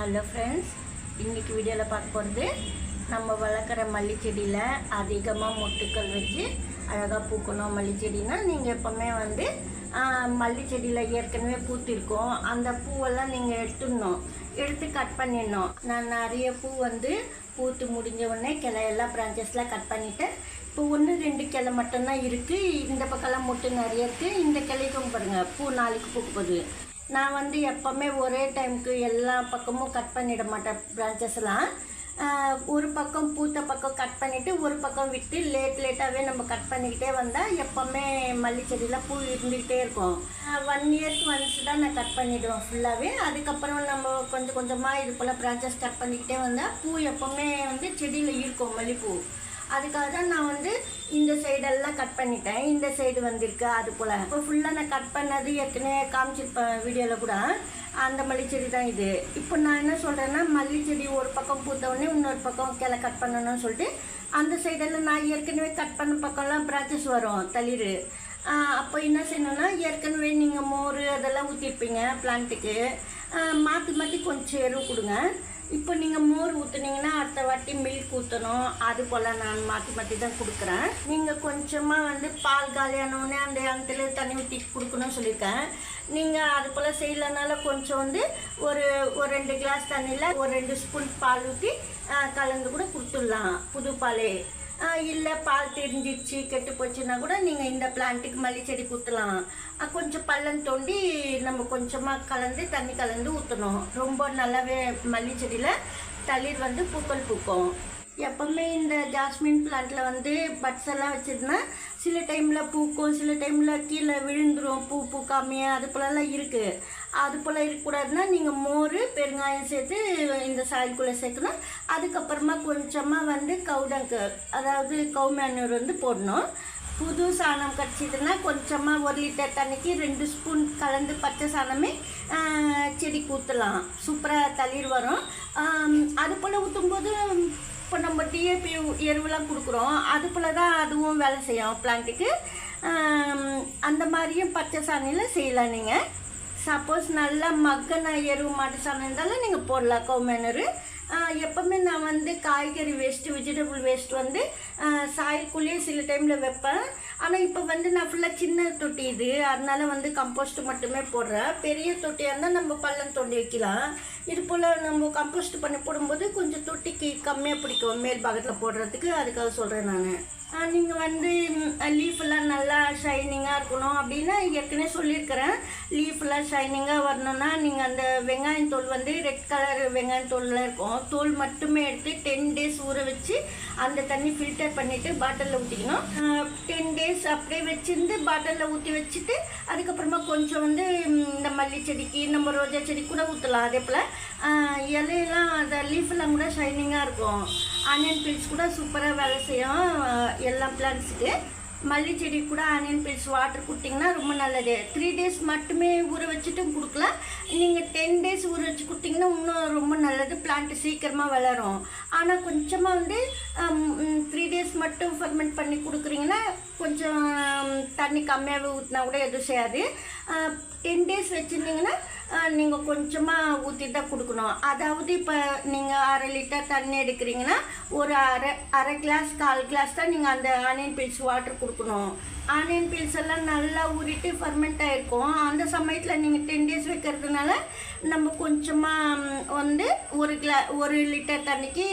Hello friends இன்றைக்கி வீடியோவில் பார்க்க போகிறது நம்ம வளர்க்குற மல்லி செடியில் அதிகமாக மொட்டுக்கள் வச்சு அழகாக பூக்கணும். மல்லி செடினா நீங்கள் எப்போவுமே வந்து ஆஹ், மல்லி செடியில் ஏற்கனவே பூத்திருக்கும். அந்த பூவெல்லாம் நீங்கள் எடுத்துடணும். எடுத்து கட் பண்ணிடணும். நான் நிறைய பூ வந்து பூத்து முடிஞ்ச உடனே கிளையெல்லாம் பிரான்ச்சஸ்லாம் கட் பண்ணிவிட்டேன் இப்போ ஒன்று ரெண்டு கிளை மட்டும்தான் இருக்குது இந்த பக்கம்லாம் மொட்டு நிறைய இருக்குது இந்த கிளைக்கும் பாருங்கள் பூ நாளைக்கு பூக்க போகுது. நான் வந்து எப்போவுமே ஒரே டைமுக்கு எல்லா பக்கமும் கட் பண்ணிட மாட்டேன் பிரான்ச்சஸ்லாம் ஒரு பக்கம் பூத்த பக்கம் கட் பண்ணிவிட்டு ஒரு பக்கம் விட்டு லேட் லேட்டாகவே நம்ம கட் பண்ணிக்கிட்டே வந்தால் எப்போவுமே மல்லி செடியில் பூ இருந்துக்கிட்டே இருக்கும். ஒன் இயர்க்கு ஒன்ஸ் தான் நான் கட் பண்ணிவிடுவேன் ஃபுல்லாகவே அதுக்கப்புறம் நம்ம கொஞ்சம் கொஞ்சமாக இது போல் பிரான்ச்சஸ் கட் பண்ணிக்கிட்டே வந்தால் பூ எப்போவுமே வந்து செடியில் இருக்கும் மல்லிப்பூ. அதுக்காக தான் நான் வந்து இந்த சைடெல்லாம் கட் பண்ணிட்டேன். இந்த சைடு வந்திருக்கு அது போல். இப்போ ஃபுல்லாக நான் கட் பண்ணது ஏற்கனவே காமிச்சிருப்பேன் வீடியோவில் கூட. அந்த மல்லிச்செடி தான் இது. இப்போ நான் என்ன சொல்கிறேன்னா மல்லிச்செடி ஒரு பக்கம் பூத்தவுடனே இன்னொரு பக்கம் கிளை கட் பண்ணணும்னு சொல்லிட்டு அந்த சைடெல்லாம் நான் ஏற்கனவே கட் பண்ண பக்கம்லாம் ப்ராச்சஸ் வரும் தளிர். அப்போ என்ன செய்யணும்னா ஏற்கனவே நீங்கள் மோர் அதெல்லாம் ஊற்றிருப்பீங்க பிளான்ட்டுக்கு மாற்றி மாற்றி கொஞ்சம் எருவு கொடுங்க. இப்போ நீங்கள் மோர் ஊற்றுனீங்கன்னா அடுத்த வாட்டி மில்க் ஊற்றணும் அது போல் நான் மாற்றி மாற்றி தான் கொடுக்குறேன். நீங்கள் கொஞ்சமாக வந்து பால் காலியானோடனே அந்த இடத்துல தண்ணி ஊற்றி கொடுக்கணும்னு சொல்லியிருக்கேன். நீங்கள் அது போல் செய்யலனால கொஞ்சம் வந்து ஒரு ஒரு ரெண்டு கிளாஸ் தண்ணியில் ஒரு ரெண்டு ஸ்பூன் பால் ஊற்றி கலந்து கூட கொடுத்துடலாம். புது பாலே. இல்லை பால் தெரிஞ்சிச்சு கெட்டு போச்சுன்னா கூட நீங்கள் இந்த பிளான்ட்டுக்கு மல்லி செடி ஊற்றலாம் கொஞ்சம் பள்ளம் தோண்டி நம்ம கொஞ்சமாக கலந்து தண்ணி கலந்து ஊற்றணும் ரொம்ப நல்லாவே மல்லி செடியில் தளிர் வந்து பூக்கள் பூக்கும். எப்பவுமே இந்த ஜாஸ்மின் பிளான்ட்டில் வந்து பட்ஸ் எல்லாம் வச்சுருந்தா சில டைமில் பூக்கும் சில டைமில் கீழே விழுந்துடும் பூ பூக்காமையே அது போலலாம் இருக்குது அது போல் இருக்கக்கூடாதுன்னா நீங்கள் மோர் பெருங்காயம் சேர்த்து இந்த சாயல்குள்ளே சேர்க்கணும். அதுக்கப்புறமா கொஞ்சமாக வந்து கவுடங்கு அதாவது கவு மேனூர் வந்து போடணும். புது சாணம் கடிச்சிதுன்னா கொஞ்சமாக ஒரு லிட்டர் தண்ணிக்கு ரெண்டு ஸ்பூன் கலந்து பச்சை சாணமே செடி செடிக்கு ஊற்றலாம் சூப்பராக தளிர் வரும். அது போல் ஊற்றும்போது இப்போ நம்ம டிஏபி எருவெல்லாம் கொடுக்குறோம். அது போல் தான் அதுவும் வேலை செய்யும் பிளான்ட்டுக்கு அந்த மாதிரியும் பச்சை சாணியில் செய்யலாம் நீங்கள் சப்போஸ் நல்லா மக்கன எருவு மாட்டு சாணம் இருந்தாலும் நீங்கள் போடலாம் கோமேனரு. எப்போவுமே நான் வந்து காய்கறி வேஸ்ட்டு வெஜிடபிள் வேஸ்ட் வந்து சாயல்குள்ளேயே சில டைமில் வைப்பேன். ஆனால் இப்போ வந்து நான் ஃபுல்லாக சின்ன தொட்டி இது. அதனால வந்து கம்போஸ்ட் மட்டுமே போடுறேன். பெரிய தொட்டியாக இருந்தால் நம்ம பள்ளம் தோண்டி வைக்கலாம். இது போல் நம்ம கம்போஸ்ட் பண்ணி போடும்போது கொஞ்சம் தொட்டிக்கு கம்மியாக பிடிக்கும். மேல் பாகத்தில் போடுறதுக்கு அதுக்காக சொல்கிறேன் நான். நீங்கள் வந்து லீஃபெல்லாம் நல்லா ஷைனிங்காக இருக்கணும் அப்படின்னா ஏற்கனவே சொல்லியிருக்கிறேன். லீஃபெல்லாம் ஷைனிங்காக வரணும்னா நீங்கள் அந்த வெங்காயம் தோல் வந்து ரெட் கலர் வெங்காயம் தோலில் இருக்கும். தோல் மட்டுமே எடுத்து டென் டேஸ் ஊற வச்சு அந்த தண்ணி ஃபில்டர் பண்ணிவிட்டு பாட்டிலில் ஊற்றிக்கணும் டென் டேஸ் அப்படியே வச்சுருந்து பாட்டிலில் ஊற்றி வச்சுட்டு அதுக்கப்புறமா கொஞ்சம் வந்து இந்த மல்லி செடிக்கு நம்ம ரோஜா செடி கூட ஊற்றலாம் அதே போல் இலையெல்லாம் அந்த லீஃபெல்லாம் கூட ஷைனிங்காக இருக்கும். ஆனியன் பீல்ஸ் கூட சூப்பராக வேலை செய்யும் எல்லா பிளான்ட்ஸுக்கு மல்லி செடி கூட ஆனியன் பீல்ஸ் வாட்டர் கொடுத்தீங்கன்னா ரொம்ப நல்லது. த்ரீ டேஸ் மட்டுமே ஊற வச்சுட்டும் கொடுக்கலாம் நீங்கள் டென் டேஸ் ஊற வச்சு கொடுத்தீங்கன்னா இன்னும் ரொம்ப நல்லது. பிளான்ட் சீக்கிரமாக வளரும். ஆனால் கொஞ்சமாக வந்து த்ரீ டேஸ் மட்டும் ஃபர்மெண்ட் பண்ணி கொடுக்குறீங்கன்னா கொஞ்சம் தண்ணி கம்மியாகவே ஊற்றினா கூட எதுவும் செய்யாது. டென் டேஸ் வச்சுருந்தீங்கன்னா நீங்கள் கொஞ்சமாக ஊற்றி தான் கொடுக்கணும். அதாவது இப்போ நீங்கள் அரை லிட்டர் தண்ணி எடுக்கிறீங்கன்னா ஒரு அரை அரை கிளாஸ் கால் கிளாஸ் தான் நீங்கள் அந்த ஆனியன் பீல்ஸ் வாட்டர் கொடுக்கணும். ஆனியன் பீல்ஸ் எல்லாம் நல்லா ஊறிட்டு ஃபர்மெண்ட் ஆகிருக்கும் அந்த சமயத்தில் நீங்கள் டென் டேஸ் வைக்கிறதுனால நம்ம கொஞ்சமாக வந்து ஒரு கிளா ஒரு லிட்டர் தண்ணிக்கு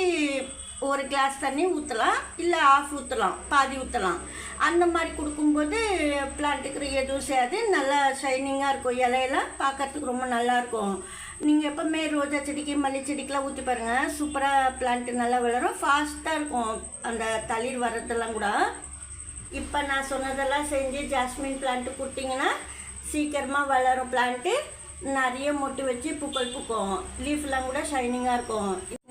ஒரு கிளாஸ் தண்ணி ஊற்றலாம் இல்லை ஆஃப் ஊற்றலாம் பாதி ஊற்றலாம் அந்த மாதிரி கொடுக்கும்போது பிளான்ட்டுக்கு எதுவும் செய்யாது. நல்லா ஷைனிங்காக இருக்கும். இலையெல்லாம் பார்க்கறதுக்கு ரொம்ப நல்லாயிருக்கும் நீங்கள் எப்போவுமே ரோஜா செடிக்கு மல்லி செடிக்கெலாம் ஊற்றி பாருங்கள் சூப்பராக பிளான்ட்டு நல்லா வளரும். ஃபாஸ்ட்டாக இருக்கும். அந்த தளிர் வர்றதெல்லாம் கூட. இப்போ நான் சொன்னதெல்லாம் செஞ்சு ஜாஸ்மின் பிளான்ட்டு கொடுத்தீங்கன்னா சீக்கிரமாக வளரும் பிளான்ட்டு நிறைய மொட்டு வச்சு பூக்கள் பூக்கும். லீஃப்லாம் கூட ஷைனிங்காக இருக்கும்.